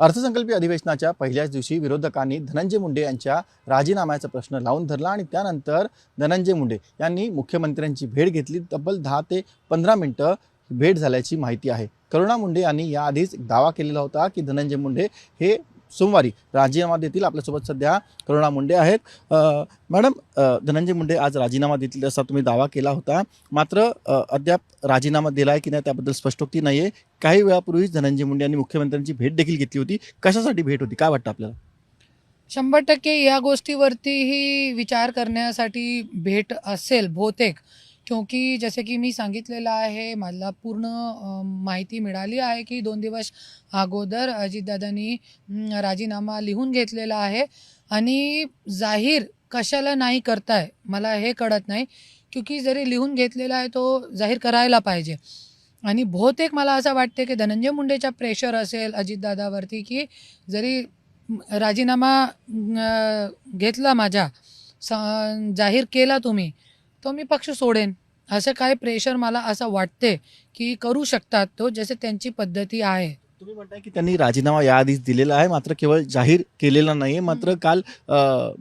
अर्थसंकल्पीय अधिवेशनाच्या पहिल्याच दिवशी विरोधकांनी धनंजय मुंडे यांच्या राजीनाम्याचा प्रश्न लावून धरला आणि त्यानंतर धनंजय मुंडे यांनी मुख्यमंत्र्यांची भेट घेतली. तब्बल दहा ते पंधरा मिनटं भेट झाल्याची माहिती आहे. करुणा मुंडे यांनी याआधीच एक दावा केलेला होता की धनंजय मुंडे हे सोमवारी राजीनामा देतील. आपल्यासोबत सध्या करुणा मुंडे आहेत. मॅडम धनंजय मुंडे आज राजीनामा देतील असा तुम्ही दावा केला होता. मात्र अद्याप राजीनामा दिला आहे की नाही त्याबद्दल स्पष्टोक्ती नाही आहे काही वेळापूर्वीच धनंजय मुंडे यांनी मुख्यमंत्र्यांची भेट देखील घेतली होती. कशासाठी भेट होती? काय वाटतं आपल्याला? शंभर टक्के या गोष्टीवरतीही विचार करण्यासाठी भेट असेल बहुतेक. क्योंकि जसे की मी सांगितलेलं आहे मला पूर्ण माहिती मिळाली आहे की दोन दिवस अगोदर अजितदादांनी राजीनामा लिहून घेतलेला आहे आणि जाहीर कशाला नाही करताय मला हे कळत नाही. क्योंकि जरी लिहून घेतलेला आहे तो जाहीर करायला पाहिजे. आणि बहुतेक मला असं वाटते की धनंजय मुंडेचा प्रेशर असेल अजितदादावरती की जरी राजीनामा घेतला माझा स- जाहीर केला तुम्ही तो मी पक्ष सोडेन. असं काय प्रेशर मला असं वाटते की करू शकतात तो जसे त्यांची पद्धती आहे. तुम्ही म्हणताय की त्यांनी राजीनामा याआधीच दिलेला आहे मात्र केवळ जाहीर केलेला नाही. मात्र काल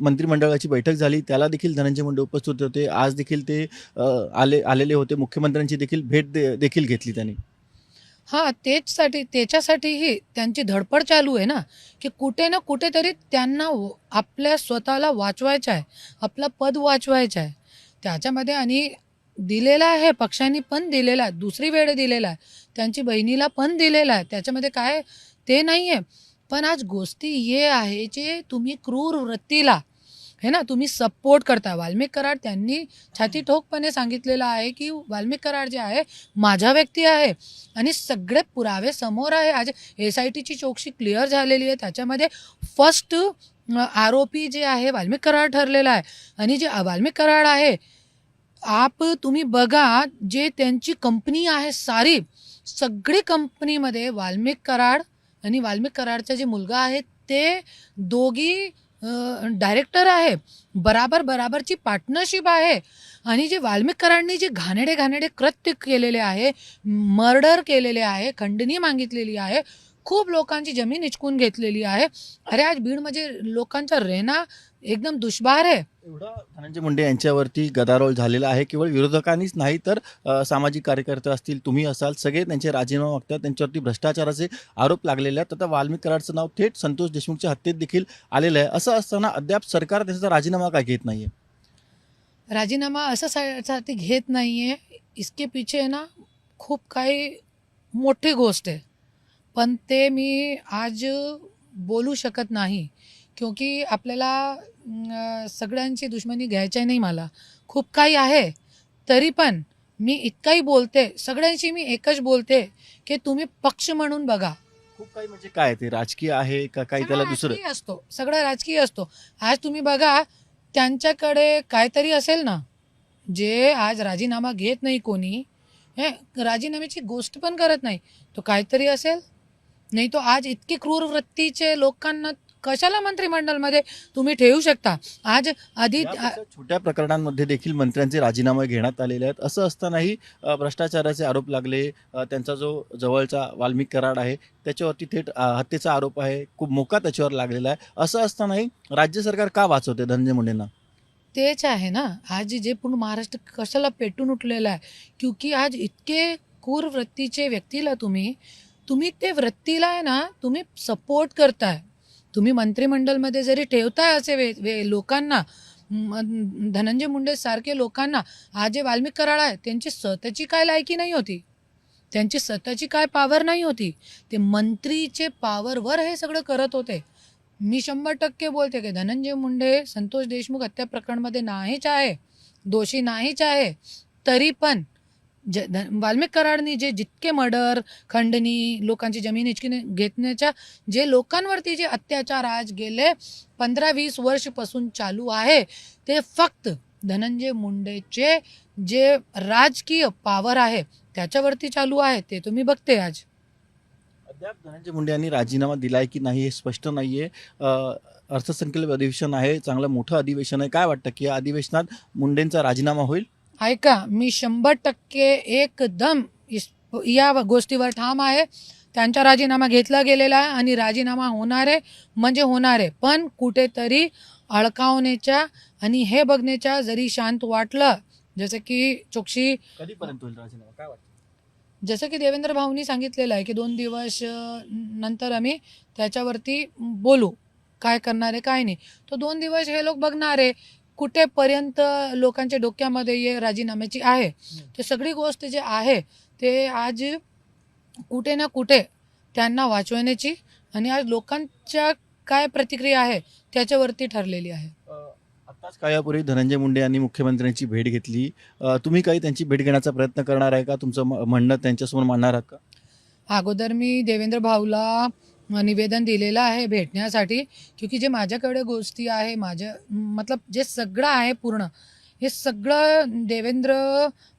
मंत्रिमंडळाची बैठक झाली त्याला देखील धनंजय मुंडे उपस्थित होते. आज देखील ते आले आलेले होते. मुख्यमंत्र्यांची देखील भेट दे- देखील घेतली त्यांनी. हां तेचसाठी त्याच्यासाठीही त्यांची धडपड चालू आहे ना की कुठे ना कुठेतरी त्यांना आपल्या स्वतःला वाचवायचं आहे. आपलं पद वाचवायचं आहे. त्याच्यामध्ये आणि दिलेला आहे पक्षांनी पण दिलेला आहे दुसरी वेळ दिलेला आहे त्यांची बहिणीला पण दिलेला आहे त्याच्यामध्ये काय ते नाही आहे पण आज गोष्टी ये आहे जे तुम्ही क्रूर वृत्तीला हे ना तुम्ही सपोर्ट करता. वाल्मिक कराड त्यांनी छाती ठोकपणे सांगितलेलं आहे की वाल्मिक कराड जे आहे माझा व्यक्ती आहे आणि सगळे पुरावे समोर आहे. आज एस आय टीची चौकशी क्लिअर झालेली आहे. त्याच्यामध्ये फर्स्ट आरोपी जे आहे वाल्मिक कराड ठरलेला आहे. आणि जे वाल्मिक कराड आहे आप तुम्ही बघा जे त्यांची कंपनी आहे सारी सगळी कंपनीमध्ये वाल्मिक कराड आणि वाल्मिक कराडचा जे मुलगा आहे ते दोघी डायरेक्टर आहे. बराबर बराबरची पार्टनरशिप आहे. आणि जे वाल्मिक कराडनी जे घाणेडे घाणेडे कृत्य केलेले आहे मर्डर केलेले आहे खंडणी मागितलेली आहे खूप लोकांची जमीन हिचकून घेतलेली आहे. अरे आज बीडमध्ये लोकांचा रेना एकदम दुष्भार आहे. एवढा धनंजय मुंडे यांच्यावरती गदारोळ झालेला आहे. केवळ विरोधकांनीच नाही तर अ, सामाजिक कार्यकर्ते असतील तुम्ही असाल सगळे त्यांचे राजीनामा मागतात त्यांच्यावरती भ्रष्टाचाराचे आरोप लागलेले आहेत. आता वाल्मिक कराडचं नाव थेट संतोष देशमुखच्या हत्येत देखील आलेलं आहे. असं असताना अद्याप सरकार त्याचा राजीनामा काय घेत नाहीये? राजीनामा असं सा- साठी घेत नाही आहे इसके पीछे ना खूप काही मोठी गोष्ट आहे. पण ते मी आज बोलू शकत नाही क्योंकि आपल्याला सगळ्यांची दुश्मनी घ्यायची नाही मला. खूप काही आहे तरी पण मी इतकाही बोलते सगळ्यांशी मी एकच बोलते की तुम्ही पक्ष म्हणून बघा. खूप काही म्हणजे काय ते? राजकीय आहे का काही त्याला दुसरं? राजकीय असतो सगळं राजकीय असतो. आज तुम्ही बघा त्यांच्याकडे काहीतरी असेल ना जे आज राजीनामा घेत नाही कोणी हे राजीनाम्याची गोष्ट पण करत नाही तो काहीतरी असेल? नाही तो आज इतके क्रूर वृत्तीचे लोकांना कशाला मंत्रिमंडळमध्ये तुम्ही ठेवू शकता? आज आधी छोट्या प्रकरणांमध्ये देखील मंत्र्यांचे राजीनामे घेण्यात आलेले आहेत. असं असतानाही भ्रष्टाचाराचे आरोप लागले. त्यांचा जो जवळचा वाल्मिक कराड आहे त्याच्यावरती थेट हत्येचा आरोप आहे. खूप मोका त्याच्यावर लागलेला आहे. असं असतानाही राज्य सरकार का वाचवते धनंजय मुंडेंना? तेच आहे ना. आज जे पूर्ण महाराष्ट्र कशाला पेटून उठलेलं आहे? क्योंकि आज इतके क्रूर वृत्तीचे व्यक्तीला तुम्ही तुम्ही ते वृत्तीला आहे ना तुम्ही सपोर्ट करताय. तुम्ही मंत्रिमंडळमध्ये जरी ठेवताय असे वे, वे लोकांना धनंजय मुंडे सारखे लोकांना हा जे वाल्मिक कराड आहे त्यांची स्वतःची काय लायकी नाही होती. त्यांची स्वतःची काय पावर नाही होती. ते मंत्रीचे पावरवर हे सगळं करत होते. मी शंभर टक्के बोलते की धनंजय मुंडे संतोष देशमुख हत्या प्रकरणमध्ये नाहीच आहे. दोषी नाहीच आहे. तरी पण ज ध वाल्मिक कराडनी जे जितके मर्डर खंडणी लोकांची जमीन हिचकी घेतण्याच्या जे लोकांवरती जे अत्याचार आज गेले पंधरा वीस वर्षपासून चालू आहे ते फक्त धनंजय मुंडेचे जे राजकीय पावर आहे त्याच्यावरती चालू आहे ते तुम्ही बघते आज. अद्याप धनंजय मुंडे यांनी राजीनामा दिलाय की नाही हे स्पष्ट नाहीये. आहे अर्थसंकल्प अधिवेशन आहे चांगलं मोठं अधिवेशन आहे. काय वाटतं की या अधिवेशनात मुंडेंचा राजीनामा होईल? ऐका मी शंभर टक्के एकदम या गोष्टीवर ठाम आहे. त्यांचा राजीनामा घेतला गेलेला आहे आणि राजीनामा होणार आहे म्हणजे होणार आहे. पण कुठेतरी अडकावण्याच्या आणि हे बघण्याच्या जरी शांत वाटलं जसं की चोक्षी जसं की देवेंद्र भाऊनी सांगितलेलं आहे की दोन दिवस नंतर आम्ही त्याच्यावरती बोलू काय करणार आहे काय नाही. तो दोन दिवस हे लोक बघणार आहे. कुठेपर्यंत लोकांच्या डोक्यामध्ये हे राजीनाम्याची आहे? ते सगळी गोष्ट जे आहे ते आज कुठे ना कुठे त्यांना वाचवण्याची आणि आज लोकांच्या काय प्रतिक्रिया आहे त्याच्यावरती ठरलेली आहे. आताच काही यापूर्वी धनंजय मुंडे यांनी मुख्यमंत्र्यांची भेट घेतली. तुम्ही काही त्यांची भेट घेण्याचा प्रयत्न करणार आहे का? तुमचं म्हणणं त्यांच्यासमोर मांडणार आहात का? अगोदर मी देवेंद्र भाऊला निवेदन दिलेलं आहे भेटण्यासाठी क्योंकि जे माझ्याकडे गोष्टी आहे माझ्या मतलब जे सगळं आहे पूर्ण हे सगळं देवेंद्र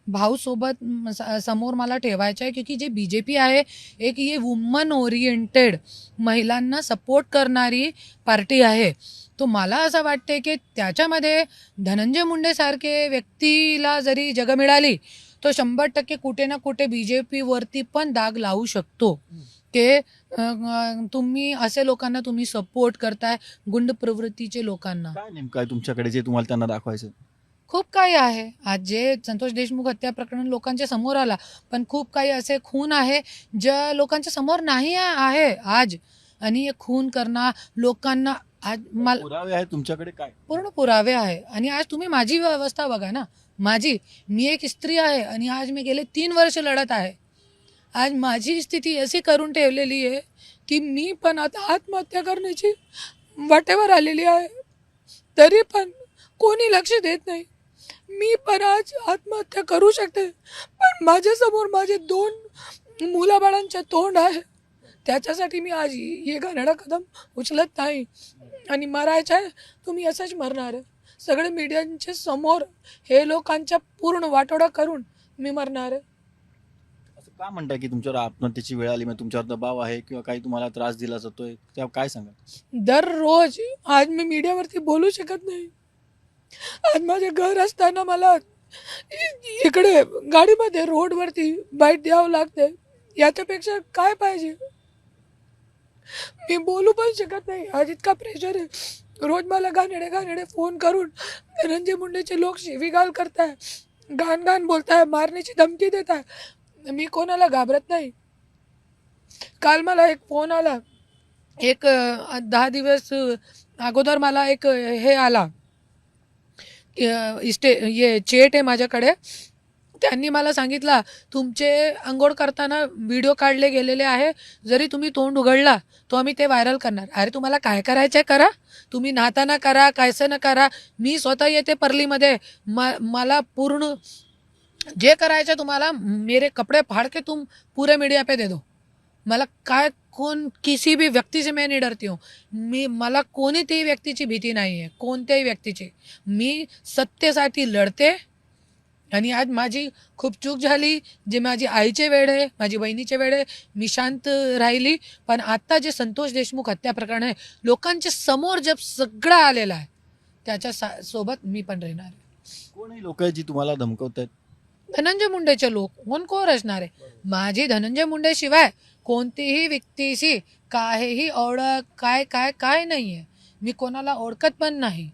भाऊसोबत स- समोर मला ठेवायचं आहे क्योंकि जे बी जे पी आहे एक ही वुमन ओरिएंटेड महिलांना सपोर्ट करणारी पार्टी आहे. तो मला असं वाटते की त्याच्यामध्ये धनंजय मुंडेसारखे व्यक्तीला जरी जग मिळाली तो शंभर टक्के कुठे ना कुठे बी जे पीवरती पण दाग लावू शकतो. अ, तुम्ही असे लोकांना तुम्ही सपोर्ट करताय गुंड प्रवृत्तीचे लोकांना. काय नेमकं आहे तुमच्याकडे जे तुम्हाला त्यांना दाखवायचं? खूप काही आहे. आज जे संतोष देशमुख हत्या प्रकरण लोकांच्या समोर आला पण खूप काही असे खून आहे ज्या लोकांच्या समोर नाही आहे आज. आणि हे खून करणं लोकांना आज मला पुरावे आहेत तुमच्याकडे काय? पूर्ण पुरावे आहे. आणि आज तुम्ही माझी अवस्था बघा ना. माझी मी एक स्त्री आहे आणि आज मी गेले तीन वर्ष लढत आहे. आज माझी स्थिती अशी करून ठेवलेली आहे की मी पण आता आत्महत्या करण्याची वाटेवर आलेली आहे. तरी पण कोणी लक्ष देत नाही. मी पण आज आत्महत्या करू शकते. पण माझ्यासमोर माझे दोन मुलाबाळांच्या तोंड आहे. त्याच्यासाठी मी आज हे घाणेरडा कदम उचलत नाही. आणि मरायचं आहे तुम्ही असंच मरणार. आहे सगळे मीडियांच्या समोर हे लोकांच्या पूर्ण वाटोडा करून मी मरणार. आहे का म्हणताय की तुमच्यावर आत्महत्येची वेळ आली? मग तुमच्यावर दबाव आहे किंवा काही तुम्हाला त्रास दिला जातोय? त्या काय सांगा दररोज आज मी मीडियावरती बोलू शकत नाही. आज माझे घर असताना मला इ- इकडे गाडीमध्ये रोडवरती बाईट द्यावं लागते याच्यापेक्षा काय पाहिजे? मी बोलू पण शकत नाही. आज इतका प्रेशर आहे. रोज मला घाणेडे घाणेडे फोन करून धनंजय मुंडेचे लोक शिवीगाल करताय. घाण घाण बोलताय मारण्याची धमकी देत आहे मी कोणाला घाबरत नाही. काल मला एक फोन आला. एक दहा दिवस अगोदर मला एक हे आला. इस्टे ये चेट आहे माझ्याकडे. त्यांनी मला सांगितला तुमचे अंघोळ करताना व्हिडिओ काढले गेलेले आहे. जरी तुम्ही तोंड उघडला तो आम्ही ते व्हायरल करणार. अरे तुम्हाला काय करायचं आहे करा. तुम्ही नाहताना करा कायसं ना करा. मी स्वतः येते परलीमध्ये. म मला पूर्ण जे करायचं तुम्हाला मेरे कपडे फाड़ के तुम पूरे मीडिया पे दे दो. मला काय कोण किसी भी व्यक्तीची मी मैं डरती हूँ. मी मला कोणीतही व्यक्तीची भीती नाही आहे कोणत्याही व्यक्तीची. मी सत्तेसाठी लढते आणि आज माझी खूप चूक झाली जे माझी आईचे वेळ आहे माझी बहिणीचे वेळ आहे मी शांत राहिली. पण आता जे संतोष देशमुख हत्या प्रकरण आहे लोकांच्या समोर जब सगळं आलेलं आहे त्याच्या सा सोबत मी पण राहणार आहे. कोणी लोक आहे जी तुम्हाला धमकवत आहेत धनंजय मुंडेचे लोक. कोण कोण असणार आहे? माझी धनंजय मुंडे शिवाय कोणतीही व्यक्तीशी काहीही ओळख काय काय काय नाही आहे मी कोणाला ओळखत पण नाही.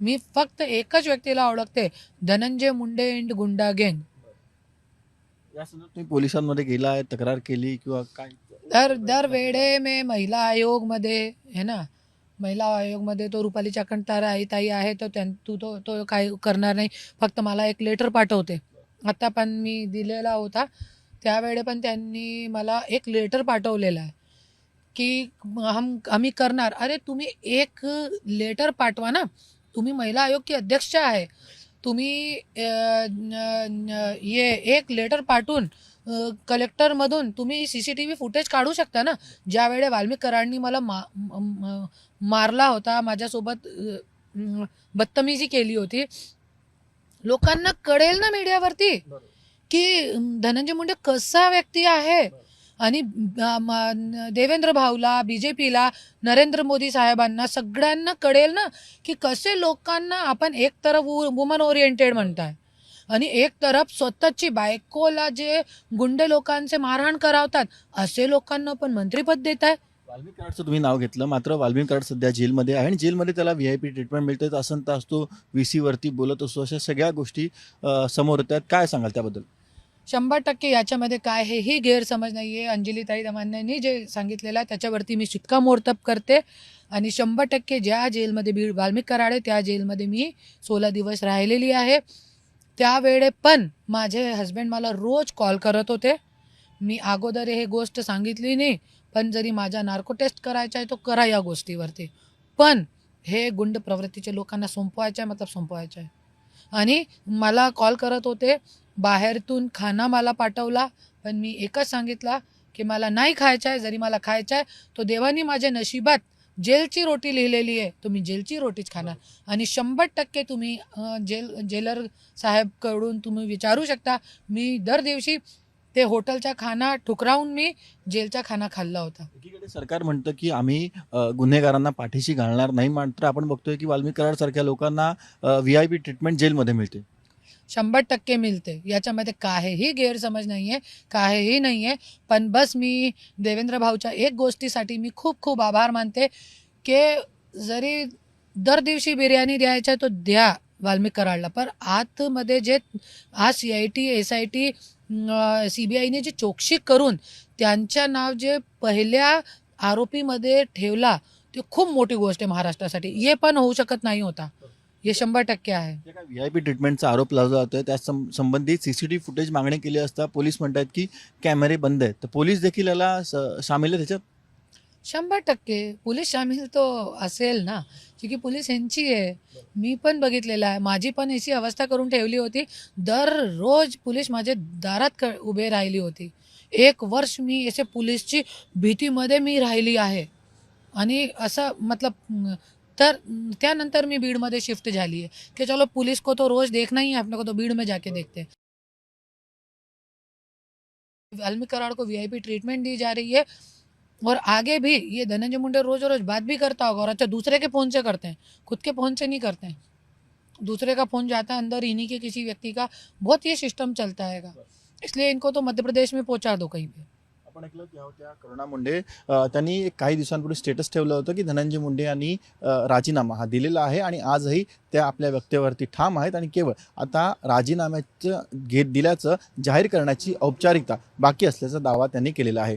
मी फक्त एकच व्यक्तीला ओळखते. धनंजय मुंडे अँड गुंडा गँग. तुम्ही पोलिसांमध्ये गेला आहे तक्रार केली किंवा काय? दर दर वेळे में महिला आयोगमध्ये है ना? महिला आयोगमध्ये तो रुपाली चाकणतारा आई ताई आहे तो त्यां तू तो तो काय करणार नाही. फक्त मला एक लेटर पाठवते. आता पण मी दिलेला होता. त्यावेळे पण त्यांनी मला एक लेटर पाठवलेला आहे. की हम आम्ही करणार. अरे तुम्ही एक लेटर पाठवा ना. तुम्ही महिला आयोग की अध्यक्ष आहे. तुम्ही ये एक लेटर पाठवून कलेक्टरमधून तुम्ही C C T V footage काढू शकता ना. ज्या वेळे मला मा मारला होता माझ्यासोबत बदतमीजी केली होती. लोकांना कळेल ना मीडियावरती की धनंजय मुंडे कसा व्यक्ती आहे? आणि देवेंद्र भाऊला बी जे पीला नरेंद्र मोदी साहेबांना सगळ्यांना कळेल ना की कसे लोकांना आपण एक तरफ वुमन ओरिएंटेड म्हणताय. आणि एक तरफ स्वतःची बायकोला जे गुंडे लोकांचे मारहाण करावतात असे लोकांना पण मंत्रीपद देत आहे वाल्मिक कार्डचं तुम्ही नाव घेतलं. मात्र वाल्मिक कार्ड सध्या जेलमध्ये आहे आणि जेलमध्ये त्याला व्ही आय पी ट्रीटमेंट मिळते असं तास तो व्ही सीवरती बोलत असतो. अशा सगळ्या गोष्टी अ, समोर येतात. काय सांगाल त्याबद्दल? शंभर टक्के याच्यामध्ये काय हेही गैरसमज नाही आहे अंजलीताई दमान्यांनी जे सांगितलेलं आहे त्याच्यावरती मी शिक्कामोर्तब करते. आणि शंभर टक्के ज्या जेलमध्ये बीड वाल्मिक कराड आहे त्या जेलमध्ये मी सोळा दिवस राहिलेली आहे. त्यावेळे पण माझे हस्बंड मला रोज कॉल करत होते. मी अगोदर हे गोष्ट सांगितली नाही. पण जरी माझा नार्को टेस्ट करायचा आहे तो करा या गोष्टीवरती. पण हे गुंड प्रवृत्तीच्या लोकांना संपवायचं आहे मतलब संपवायचं आहे. आणि मला कॉल करत होते बाहेरतून खाना मला पाठवला पण मी एकच सांगितला की मला नाही खायचं आहे जरी मला खायचं आहे तो देवानी माझ्या नशिबात जेलची रोटी लिहिलेली आहे. तुम्ही जेलची रोटीच खाणार. आणि शंभर टक्के तुम्ही जेल जेलर साहेबकडून तुम्ही विचारू शकता. मी दर दिवशी ते हॉटेलचा खाना ठुकरावून मी जेलचा खाना खाल्ला होता. एकीकडे सरकार म्हणतं की आम्ही अ, गुन्हेगारांना पाठीशी घालणार नाही मात्र आपण बघतोय की वाल्मिक कराड सारख्या लोकांना व्ही आय पी ट्रीटमेंट जेलमध्ये मिळते. शंभर टक्के मिळते. याच्यामध्ये काहीही गैरसमज नाही आहे काहीही नाही आहे पण बस मी देवेंद्र भाऊच्या एक गोष्टीसाठी मी खूप खूप आभार मानते की जरी दर दिवशी बिर्याणी द्यायच्या तो द्या वाल्मिक कराडला. पण आतमध्ये जे आज C I T S I T C B आयने जी चौकशी करून त्यांच्या नाव जे पहिल्या आरोपीमध्ये ठेवला ते खूप मोठी गोष्ट आहे महाराष्ट्रासाठी. हे पण होऊ शकत नाही होता. हे शंभर टक्के आहे. व्ही आय पी ट्रीटमेंटचा आरोप लावला जातोय त्या सं- संबंधित सीसीटीव्ही फुटेज मागणी केली असता पोलीस म्हणतात की कॅमेरे बंद आहेत. तर पोलीस देखील याला सामील आहे त्याच्यात शंभर टक्के. पोलीस सामील तो असेल ना. की पोलीस यांची आहे. मी पण बघितलेलं आहे. माझी पण अशी अवस्था करून ठेवली होती. दररोज पोलीस माझ्या दारात क उभे राहिली होती. एक वर्ष मी असे पोलीसची भीतीमध्ये मी राहिली आहे. आणि असं मतलब तर त्यानंतर मी बीडमध्ये शिफ्ट झाली है कि चलो पुलिस को तो रोज देखना ही है. अपने को तो भीड़ में जाके देखते हैं. वाल्मीकि कराड़ को वीआईपी ट्रीटमेंट दी जा रही है. और आगे भी ये धनंजय मुंडे रोज रोज बात भी करता होगा और अच्छा दूसरे के फ़ोन से करते हैं खुद के फ़ोन से नहीं करते हैं। दूसरे का फ़ोन जाता है अंदर इन्हीं के किसी व्यक्ति का बहुत ये सिस्टम चलता है इसलिए इनको तो मध्य प्रदेश में पहुंचा दो कहीं पे। आपण ऐकलं त्या होत्या करुणा मुंडे त्यांनी काही दिवसांपूर्वी स्टेटस ठेवलं होतं की धनंजय मुंडे यांनी राजीनामा हा दिलेला आहे आणि आजही त्या आपल्या व्यक्तीवरती ठाम आहेत आणि केवळ आता राजीनाम्याचं घेत दिल्याचं जाहीर करण्याची औपचारिकता बाकी असल्याचा दावा त्यांनी केलेला आहे.